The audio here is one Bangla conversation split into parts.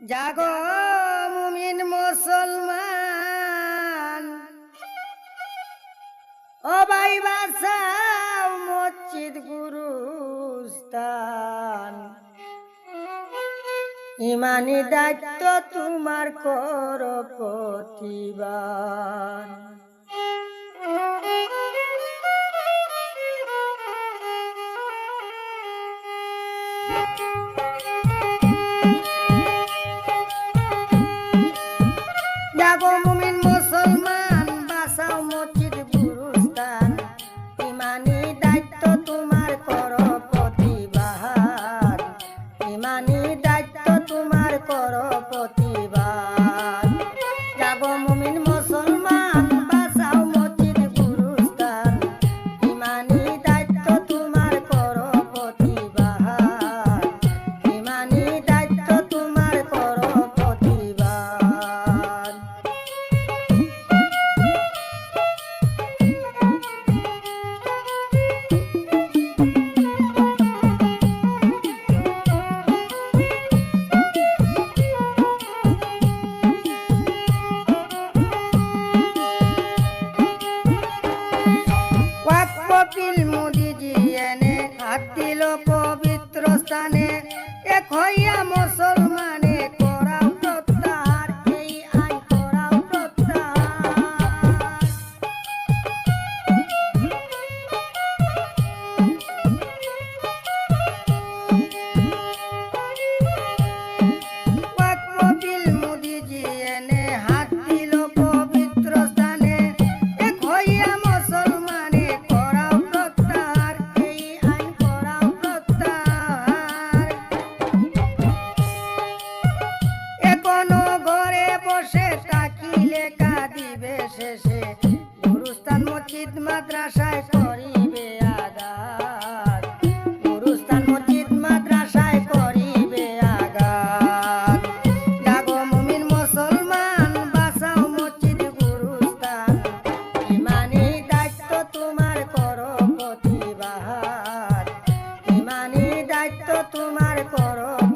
জাগো মুমিন মুসলমান। ও ভাই বাসাও মসজিদ গুরুস্তান ইমানি দায়িত্ব তোমার কর প্রতিবার oíamos solo. তোমার করো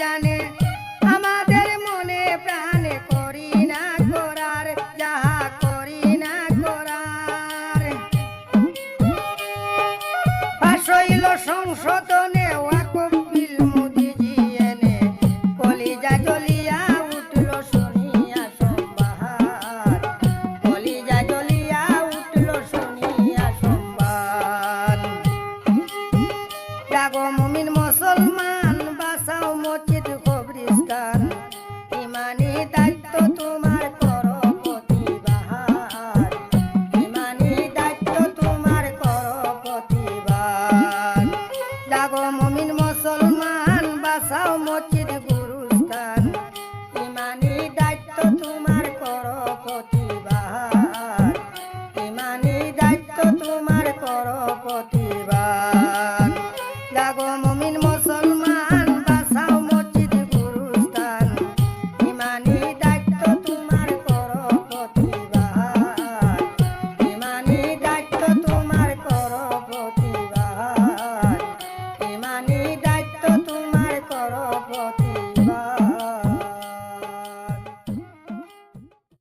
জানে, আমাদের মনে প্রাণে করি না করি না করার পাশইল সংশোধনে ওয়াকুফ বিল মুদিজি এনে, কলিজা জ্বলিয়া উঠল শুনিয়া কলিজা জ্বলিয়া উঠল শুনিয়া সম্ভার তোমার করো